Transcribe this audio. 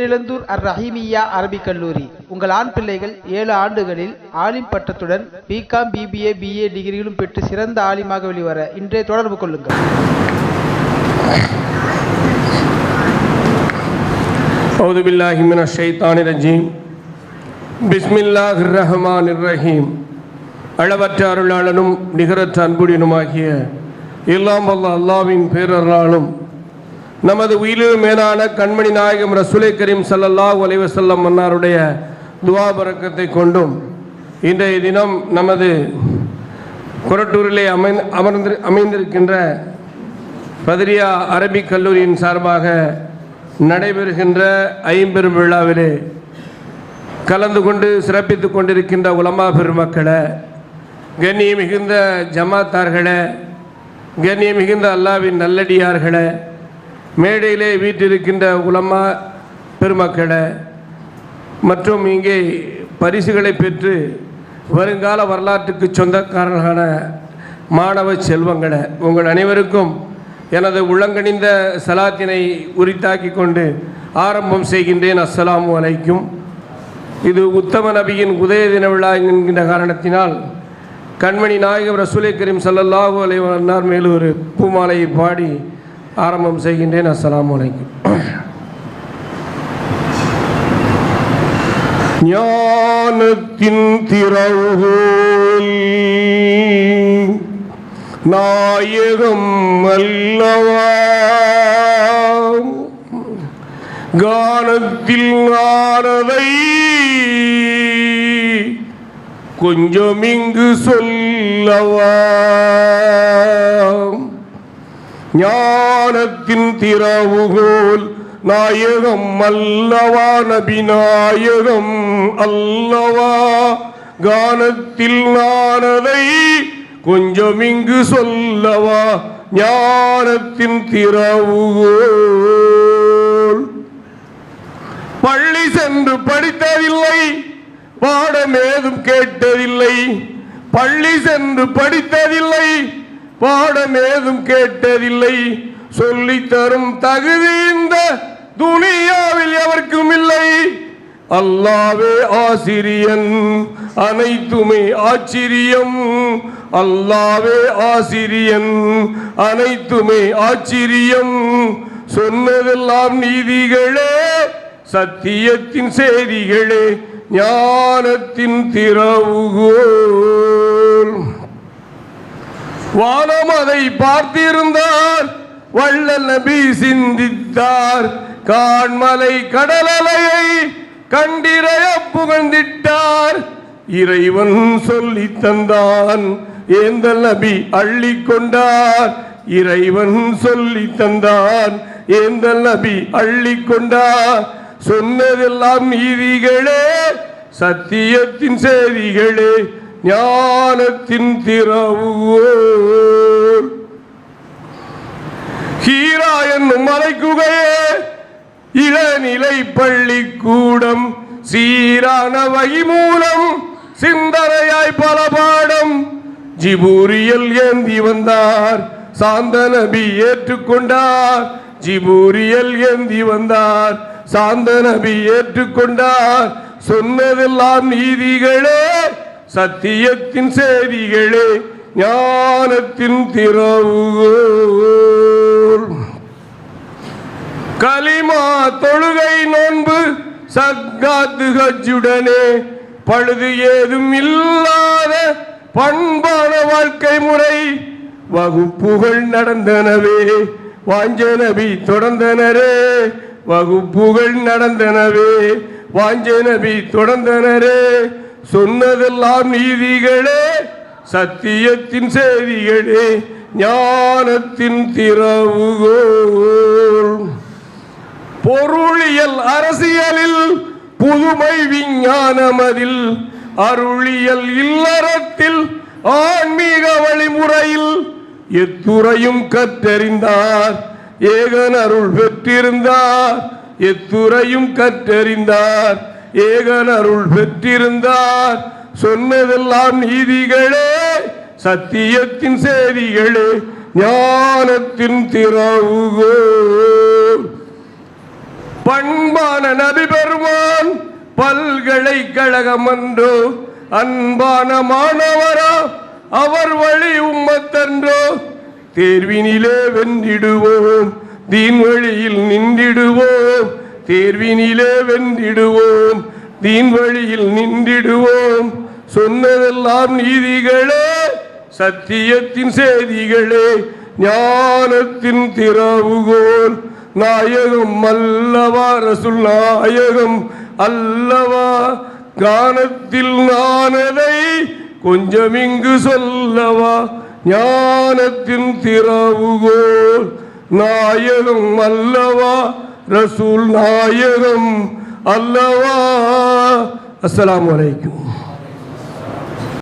இளந்தூர் அர் ரஹீமியா அரபிக் கல்லூரி உங்கள் ஆண் பிள்ளைகள் ஏழு ஆண்டுகளில் ஆலிம் பட்டத்துடன் பிகாம் பிபிஏ பிஏ டிகிரிகளும் பெற்று சிறந்த ஆலிமாக வெளிவர இன்றே தொடர்பு கொள்ளுங்கள் أعوذ بالله من الشيطان الرجيم بسم الله الرحمن الرحيم அளவற்ற அருளாளனும் நிகரற்ற அன்புடனுமாகிய எல்லாம் வல்ல அல்லாவின் பேரருளாலும் நமது உயிரிலும் மேலான கண்மணி நாயகம் ரசூலை கரீம் சல்லல்லா அலைஹி செல்லம் மன்னாருடைய துவாபரக்கத்தை கொண்டும் இன்றைய தினம் நமது கொரட்டூரிலே அமை அமர்ந்து அமைந்திருக்கின்ற பதிரியா அரபிக் கல்லூரியின் சார்பாக நடைபெறுகின்ற ஐம்பெரும் விழாவிலே கலந்து கொண்டு சிறப்பித்துக் கொண்டிருக்கின்ற உலமா பெருமக்களை கண்ணிய மிகுந்த ஜமாத்தார்களே கண்ணிய மிகுந்த அல்லாவின் நல்லடியார்களே மேடையிலே வீட்டிருக்கின்ற உலமா பெருமக்களை மற்றும் இங்கே பரிசுகளை பெற்று வருங்கால வரலாற்றுக்கு சொந்தக்காரர்களான மாணவ செல்வங்களை உங்கள் அனைவருக்கும் எனது உள்ளங்கணிந்த சலாத்தினை உரித்தாக்கி கொண்டு ஆரம்பம் செய்கின்றேன். அஸ்ஸலாமு அலைக்கும். இது உத்தம நபியின் உதய தின விழா என்கின்ற காரணத்தினால் கண்மணி நாயகம் ரசூலை கரீம் ஸல்லல்லாஹு அலைஹி அன்னார் மேலூர் ஒரு பூமாலையை பாடி ஆரம்பம் செய்கின்றேன். அஸ்லாம் வலைக்கும் ஞானத்தின் திறவுகோல் நாயகம் அல்லவா? கானத்தில் ஆனதை கொஞ்சம் இங்கு சொல்லவா? ஞானத்தின் திறவுகோல் நாயகம் அல்லவா? நபி நாயகம் அல்லவா? கானத்தில் நானதை கொஞ்சம் இங்கு சொல்லவா? ஞானத்தின் திறவுகோல். பள்ளி சென்று படித்ததில்லை பாடம் ஏதும் கேட்டதில்லை. பள்ளி சென்று படித்ததில்லை பாடமேதும் கேட்டதில்லை. சொல்லி தரும் தகுதி இந்த துனியாவில் எவருக்கும் இல்லை. அல்லாவே ஆசிரியன் அனைத்துமே ஆச்சரியம். அல்லாவே ஆசிரியன் அனைத்துமே ஆச்சரியம். சொன்னதெல்லாம் நீதிகளே சத்தியத்தின் செய்திகளே ஞானத்தின் திறவுகோல். வானம் அதை பார்த்திருந்தார். வள்ளல் நபி சிந்தித்தார். காண்மலை கடலலையை கண்டிரைய புகழ்ந்திட்டார். இறைவன் சொல்லி தந்தான். ஏந்தல் நபி அள்ளி கொண்டார். இறைவன் சொல்லி தந்தான். ஏந்தல் நபி அள்ளி கொண்டார். சொன்னதெல்லாம் நீதிகளே சத்தியத்தின் செய்திகளே. ஞானத்தின் திறவுகோல் ஹீரா என்னும் மலைக்குகையே இளநிலை பள்ளிக்கூடம் சீரான வகி மூலம் சிந்தனையாய் பல பாடம். ஜிபூரியல் ஏந்தி வந்தார் சாந்த நபி ஏற்றுக்கொண்டார் ஜிபூரியல் ஏந்தி வந்தார் சாந்த நபி ஏற்றுக்கொண்டார் சொன்னதெல்லாம் நீதிகளே. சத்தியத்தின் செய்திகளே ஞானத்தின் திறவுகோர். கலிமா தொழுகை நோன்பு சக்காத்து ஹஜ்ஜுடனே பழுது ஏதும் இல்லாத பண்பான வாழ்க்கை முறை. வகுப்புகள் நடந்தனவே வாஞ்ச நபி தொடர்ந்தனரே. வகுப்புகள் நடந்தனவே வாஞ்ச நபி தொடர்ந்தனரே. சொன்னதெல்லாம் நீதிகளே சத்தியத்தின் செய்திகளே ஞானத்தின் திறவுகோல் பொருளியல் அரசியலில் புதுமை விஞ்ஞானமதில் அருளியல் இல்லறத்தில் ஆன்மீக வழிமுறையில் எத்துறையும் கற்றறிந்தார். ஏகன் அருள் பெற்றிருந்தார் எத்துறையும் கற்றறிந்தார். ஏகன் அருள் பெற்றிருந்தார். சொன்னதெல்லாம் நீதிகளே சத்தியத்தின் செய்திகளே ஞானத்தின் திறவுகோ. பண்பான நபி பெருமான் பல்கலைக்கழகம் என்றோ அன்பான மாணவரா அவர் வழி உம்மத்தன்றோ தேர்வினிலே வென்றிடுவோம் தீன் வழியில் நின்றிடுவோம். தேர்வினிலே வென்றிடுவோம். தீன் வழியில் நின்றிடுவோம். சொன்னதெல்லாம் நீதிகளே சத்தியத்தின் செய்திகளே ஞானத்தின் திறவுகோல். நாயகம் அல்லவா ரசுல் நாயகம் அல்லவா? கானத்தில் நானதை கொஞ்சம் இங்கு சொல்லவா? ஞானத்தின் திறவுகோல். நாயகம் அல்லவா? ரசூல் நாயகம் அல்லவா அஸ்ஸலாமு அலைக்கும்